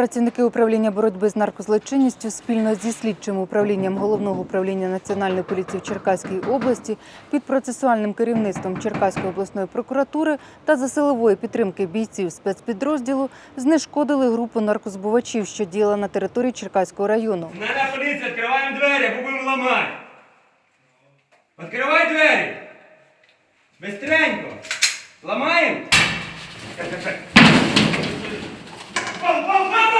Працівники управління боротьби з наркозлочинністю спільно зі слідчим управлінням головного управління Національної поліції в Черкаській області під процесуальним керівництвом Черкаської обласної прокуратури та за силової підтримки бійців спецпідрозділу знешкодили групу наркозбувачів, що діяла на території Черкаського району. Мене поліція, відкриваємо двері, будемо ламати. Відкривай двері. Бистренько. Ламаємо. Go, go, go, go!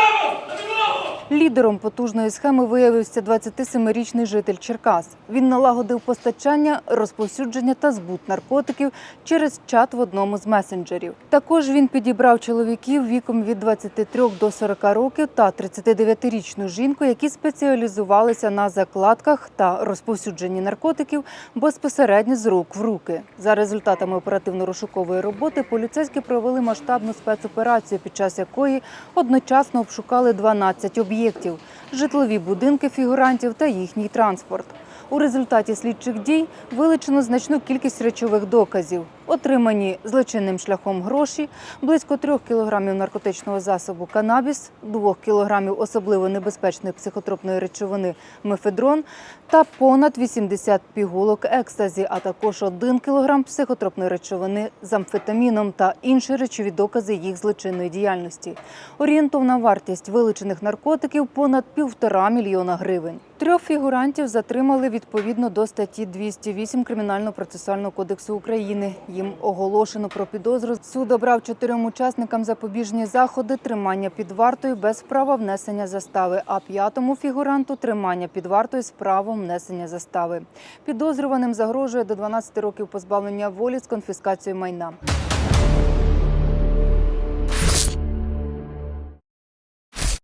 Лідером потужної схеми виявився 27-річний житель Черкас. Він налагодив постачання, розповсюдження та збут наркотиків через чат в одному з месенджерів. Також він підібрав чоловіків віком від 23 до 40 років та 39-річну жінку, які спеціалізувалися на закладках та розповсюдженні наркотиків безпосередньо з рук в руки. За результатами оперативно-розшукової роботи поліцейські провели масштабну спецоперацію, під час якої одночасно обшукали 12 об'єктів, житлові будинки фігурантів та їхній транспорт. У результаті слідчих дій вилучено значну кількість речових доказів, отримані злочинним шляхом гроші, близько 3 кілограмів наркотичного засобу канабіс, 2 кілограмів особливо небезпечної психотропної речовини мефедрон та понад 80 пігулок екстазі, а також 1 кілограм психотропної речовини з амфетаміном та інші речові докази їх злочинної діяльності. Орієнтовна вартість вилучених наркотиків понад півтора мільйона гривень. Трьох фігурантів затримали відповідно до статті 208 Кримінально-процесуального кодексу України. Їм оголошено про підозру. Суд обрав чотирьом учасникам запобіжні заходи тримання під вартою без права внесення застави, а п'ятому фігуранту тримання під вартою з правом внесення застави. Підозрюваним загрожує до 12 років позбавлення волі з конфіскацією майна.